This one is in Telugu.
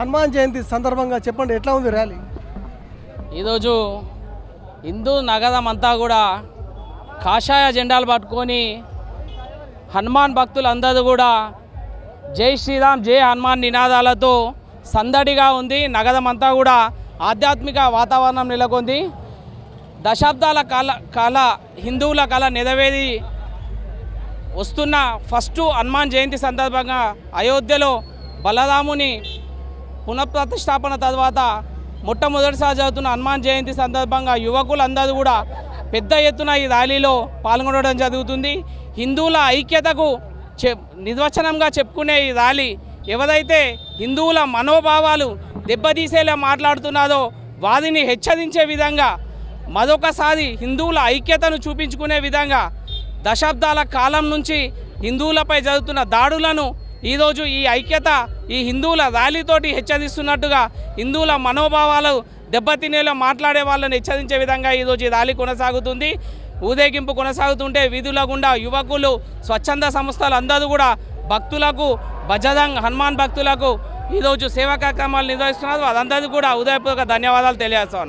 హనుమాన్ జయంతి సందర్భంగా చెప్పండి ఎట్లా ఉంది ర్యాలీ? ఈరోజు హిందూ నగరం అంతా కూడా కాషాయ జెండాలు పట్టుకొని హనుమాన్ భక్తులందరూ కూడా జై శ్రీరామ్ జై హనుమాన్ నినాదాలతో సందడిగా ఉంది. నగరం అంతా కూడా ఆధ్యాత్మిక వాతావరణం నెలకొంది. దశాబ్దాల కాల కళ హిందువుల కళ నెరవేరి వస్తున్న ఫస్ట్ హనుమాన్ జయంతి సందర్భంగా అయోధ్యలో బలరాముని పునఃప్రతిష్టాపన తర్వాత మొట్టమొదటిసారి జరుగుతున్న హనుమాన్ జయంతి సందర్భంగా యువకులందరూ కూడా పెద్ద ఎత్తున ఈ ర్యాలీలో పాల్గొనడం జరుగుతుంది. హిందువుల ఐక్యతకు చె నిర్వచనంగా చెప్పుకునే ఈ ర్యాలీ ఎవరైతే హిందువుల మనోభావాలు దెబ్బతీసేలా మాట్లాడుతున్నారో వారిని హెచ్చరించే విధంగా మరొకసారి హిందువుల ఐక్యతను చూపించుకునే విధంగా దశాబ్దాల కాలం నుంచి హిందువులపై జరుగుతున్న దాడులను ఈరోజు ఈ ఐక్యత ఈ హిందువుల ర్యాలీతోటి హెచ్చరిస్తున్నట్టుగా హిందువుల మనోభావాలు దెబ్బతినేలా మాట్లాడే వాళ్ళని హెచ్చరించే విధంగా ఈరోజు ఈ ర్యాలీ కొనసాగుతుంది. ఊరేగింపు కొనసాగుతుంటే వీధుల గుండా యువకులు స్వచ్ఛంద సంస్థలు అందరూ కూడా భక్తులకు భజరంగ్ హనుమాన్ భక్తులకు ఈరోజు సేవా కార్యక్రమాలు నిర్వహిస్తున్నారు. వారందరికీ కూడా ఉదయపూర్వక ధన్యవాదాలు తెలియజేస్తా ఉన్నా.